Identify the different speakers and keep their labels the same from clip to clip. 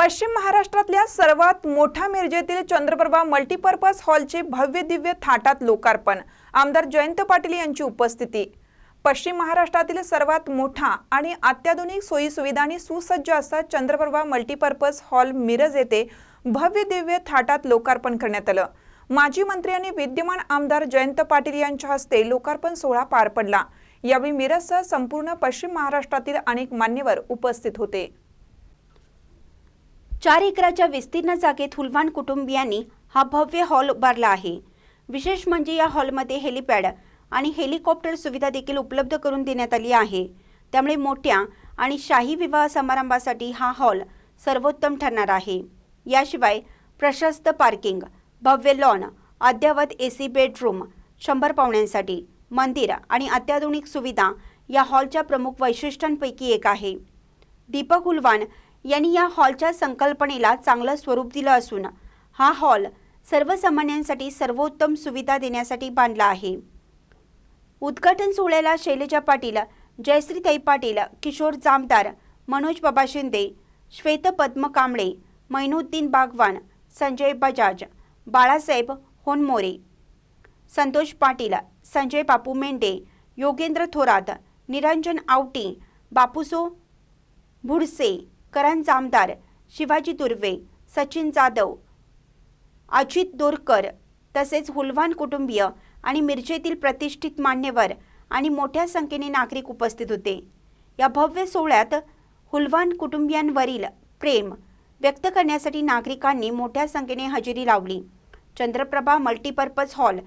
Speaker 1: पश्चिम महाराष्ट्रातल्या सर्वात मोठ्या मिरजेतील चंद्रप्रभा मल्टीपर्पज हॉलचे भव्य दिव्य थाटात लोकार्पण. आमदार जयंत पाटील यांची उपस्थिती. पश्चिम महाराष्ट्रातील सर्वात मोठा आणि अत्याधुनिक सोयीसुविधांनी सुसज्ज असा चंद्रप्रभा मल्टीपर्पज हॉल मिरज येथे भव्य दिव्य थाटात लोकार्पण करण्यात आलं. माजी मंत्री आणि विद्यमान आमदार जयंत पाटील यांच्या हस्ते लोकार्पण सोहळा पार पडला. यावेळी मिरजसह संपूर्ण पश्चिम महाराष्ट्रातील अनेक मान्यवर उपस्थित होते.
Speaker 2: चार एकराच्या विस्तीर्ण जागेत हुलवान कुटुंबियांनी हा भव्य हॉल उभारला आहे. विशेष म्हणजे या हॉलमध्ये हेलिपॅड आणि हेलिकॉप्टर सुविधा देखील उपलब्ध करून देण्यात आली आहे. त्यामुळे मोठ्या आणि शाही विवाह समारंभासाठी हा हॉल सर्वोत्तम ठरणार आहे. याशिवाय प्रशस्त पार्किंग भव्य लॉन अद्ययावत ए सी बेडरूम शंभर पाहुण्यांसाठी मंदिर आणि अत्याधुनिक सुविधा या हॉलच्या प्रमुख वैशिष्ट्यांपैकी एक आहे. दीपक उलवान यांनी या हॉलच्या संकल्पनेला चांगलं स्वरूप दिलं असून हा हॉल सर्वसामान्यांसाठी सर्वोत्तम सुविधा देण्यासाठी बांधला आहे. उद्घाटन सोहळ्याला शैलजा पाटील जयश्रीताई पाटील किशोर जामदार मनोज बाबा शिंदे श्वेत पद्म कांबळे मैनुद्दीन बागवान संजय बजाज बाळासाहेब होनमोरे संतोष पाटील संजय बापू मेंढे योगेंद्र थोरात निरंजन आवटी बापूसो भुडसे करण जामदार शिवाजी दुर्वे सचिन जाधव अजित दोरकर तसेच हुलवान कुटुंबीय आणि मिरजेतील प्रतिष्ठित मान्यवर आणि मोठ्या संख्येने नागरिक उपस्थित होते. या भव्य सोहळ्यात हुलवान कुटुंबियांवरील प्रेम व्यक्त करण्यासाठी नागरिकांनी मोठ्या संख्येने हजेरी लावली. चंद्रप्रभा मल्टीपर्पज हॉल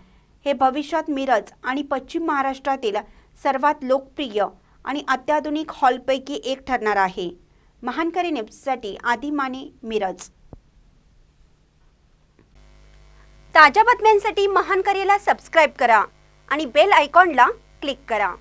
Speaker 2: हे भविष्यात मिरज आणि पश्चिम महाराष्ट्रातील सर्वात लोकप्रिय आणि अत्याधुनिक हॉलपैकी एक ठरणार आहे. महानकरी न्यूजसाठी आदी माने मिरज. ताज्या बातम्यांसाठी महानकरीला सबस्क्राईब करा आणि बेल आयकॉनला क्लिक करा.